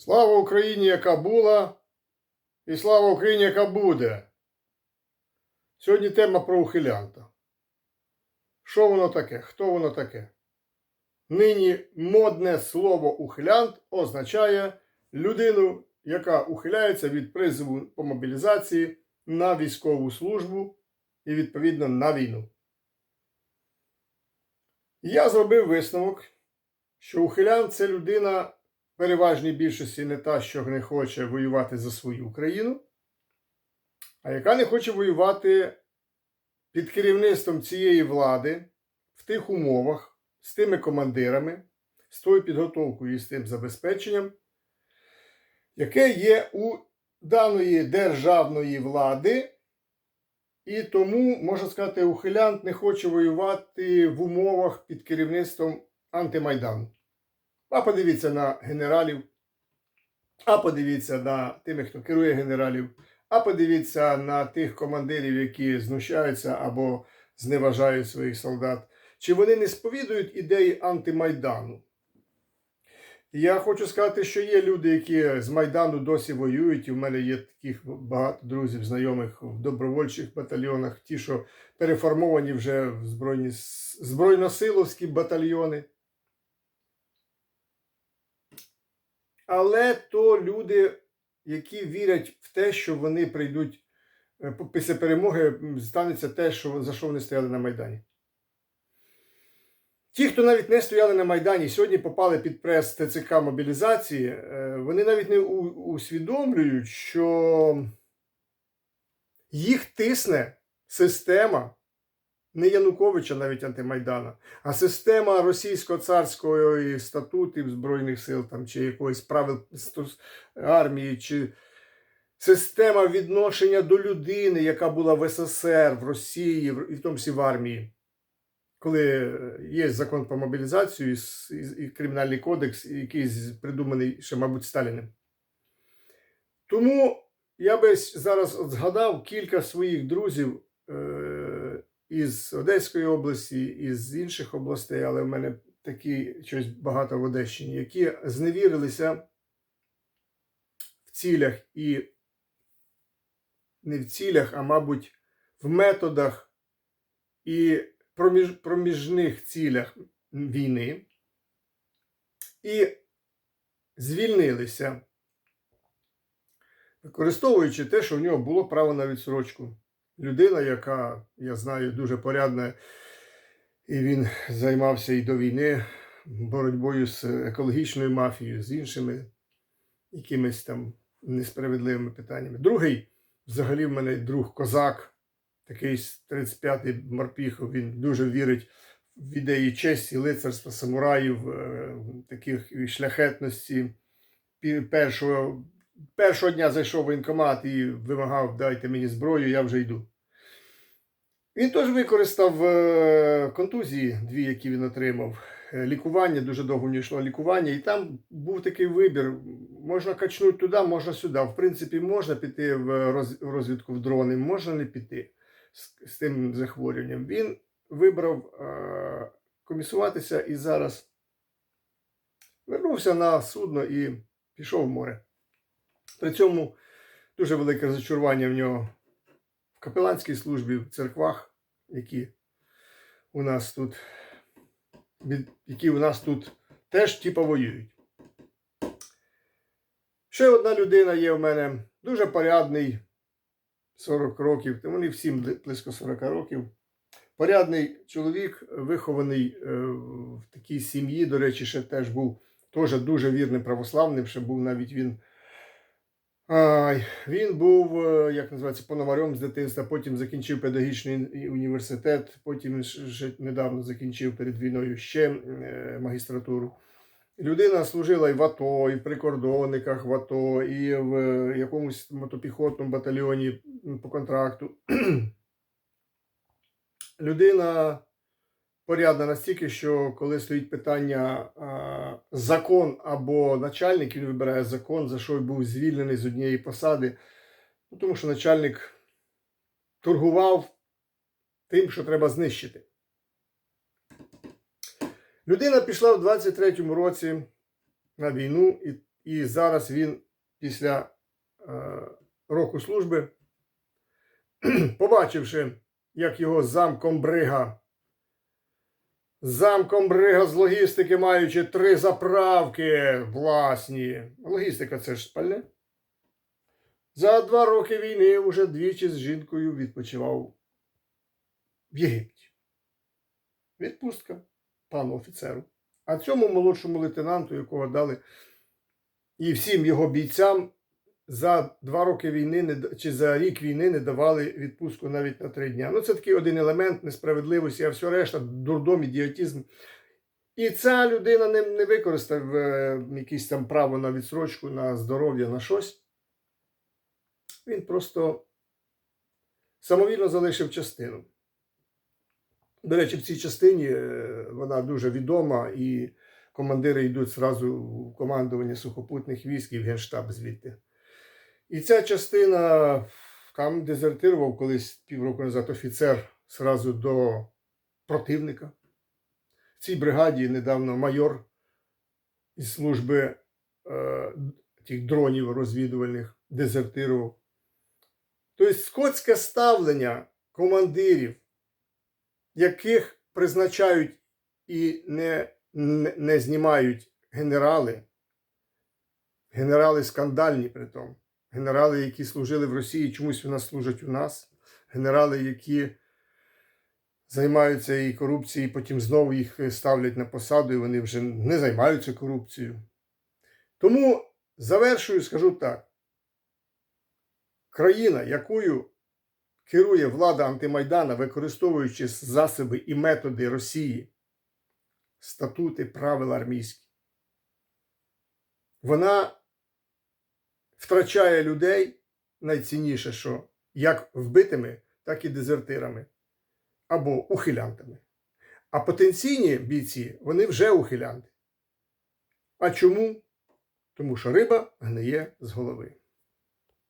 Слава Україні, яка була, і слава Україні, яка буде. Сьогодні тема про ухилянта. Що воно таке? Хто воно таке? Нині модне слово ухилянт означає людину, яка ухиляється від призову по мобілізації на військову службу і, відповідно, на війну. Я зробив висновок, що ухилянт це людина переважній більшості не та, що не хоче воювати за свою країну, а яка не хоче воювати під керівництвом цієї влади в тих умовах, з тими командирами, з тою підготовкою і з тим забезпеченням, яке є у даної державної влади. І тому, можна сказати, ухилянт не хоче воювати в умовах під керівництвом антимайдану. А подивіться на генералів, а подивіться на тих, хто керує генералів, а подивіться на тих командирів, які знущаються або зневажають своїх солдат. Чи вони не сповідують ідеї антимайдану? Я хочу сказати, що є люди, які з Майдану досі воюють, і в мене є таких багато друзів, знайомих в добровольчих батальйонах, ті, що переформовані вже в збройні, збройносиловські батальйони. Але то люди, які вірять в те, що вони прийдуть е, після перемоги, станеться те, що, за що вони стояли на Майдані. Ті, хто навіть не стояли на Майдані, сьогодні попали під прес ТЦК мобілізації, е, вони навіть не усвідомлюють, що їх тисне система не Януковича, навіть антимайдана, а система російсько-царської статутів Збройних сил там, чи якоїсь правил армії, чи система відношення до людини, яка була в СССР, в Росії, і в тому числі в армії коли е, є закон про мобілізацію і, і, і кримінальний кодекс, який придуманий ще, мабуть, Сталіним. Тому я би зараз згадав кілька своїх друзів із Одеської області, із інших областей, але в мене такі щось багато в Одещині, які зневірилися в цілях і не в цілях, а мабуть, в методах і проміж, проміжних цілях війни і звільнилися, використовуючи те, що в нього було право на відсрочку. Людина, яка, я знаю, дуже порядна, і він займався і до війни боротьбою з екологічною мафією, з іншими якимись там несправедливими питаннями. Другий, взагалі, в мене друг козак, такий 35-й Марпіхов, він дуже вірить в ідеї честі, лицарства, самураїв, е, таких шляхетності. Першого, першого дня зайшов в воєнкомат і вимагав, дайте мені зброю, я вже йду. Він теж використав е, контузії, дві, які він отримав. е, Лікування, дуже довго нього йшло лікування, і там був такий вибір: можна качнути туди, можна сюди. В принципі, можна піти в в розвідку в дрони, можна не піти з, з тим захворюванням. Він вибрав е, комісуватися і зараз вернувся на судно і пішов в море. При цьому дуже велике розчарування в нього в капеланській службі, в церквах, які у нас тут, які у нас тут теж типа воюють. Ще одна людина є в мене дуже порядний, 40 років, та вони всім близько 40 років. Порядний чоловік, вихований е, в такій сім'ї, до речі, ще теж був теж дуже вірним православним, ще був навіть він. Він був, е, як називається, пономарем з дитинства, потім закінчив педагогічний університет, потім ж недавно закінчив перед війною ще е, магістратуру. Людина служила і в АТО, і в прикордонниках в АТО, і в е, якомусь мотопіхотному батальйоні по контракту. Людина порядна настільки, що коли стоїть питання закон або начальник, він вибирає закон, за що був звільнений з однієї посади, ну, тому що начальник торгував тим, що треба знищити. Людина пішла в 23-му році на війну і і зараз він після е, року служби, побачивши, як його замком брига, замком брига з логістики, маючи три заправки власні. Логістика це ж спальне. За два роки війни уже двічі з жінкою відпочивав в Єгипті. Відпустка пану офіцеру. А цьому молодшому лейтенанту, якого дали, і всім його бійцям за два роки війни не чи за рік війни не давали відпустку навіть на три дня. Ну, це такий один елемент несправедливості, а все решта дурдом, ідіотизм. І ця людина не, не використав е, якісь там право на відсрочку, на здоров'я, на щось. Він просто самовільно залишив частину. До речі, в цій частині е, вона дуже відома, і командири йдуть зразу в командування сухопутних військ і в Генштаб звідти. І ця частина там дезертирував колись півроку назад офіцер зразу до противника. В цій бригаді недавно майор із служби е, тих дронів розвідувальних дезертирував. Тобто скотське ставлення командирів, яких призначають і не, не, не знімають генерали, генерали скандальні при тому, генерали, які служили в Росії, чомусь у нас служать у нас, генерали, які займаються і корупцією, потім знову їх ставлять на посаду, і вони вже не займаються корупцією. Тому завершую, скажу так. Країна, якою керує влада антимайдана, використовуючи засоби і методи Росії, статути, правила армійські, вона втрачає людей найцінніше, що як вбитими, так і дезертирами або ухилянтами. А потенційні бійці, вони вже ухилянти. А чому? Тому що риба гниє з голови.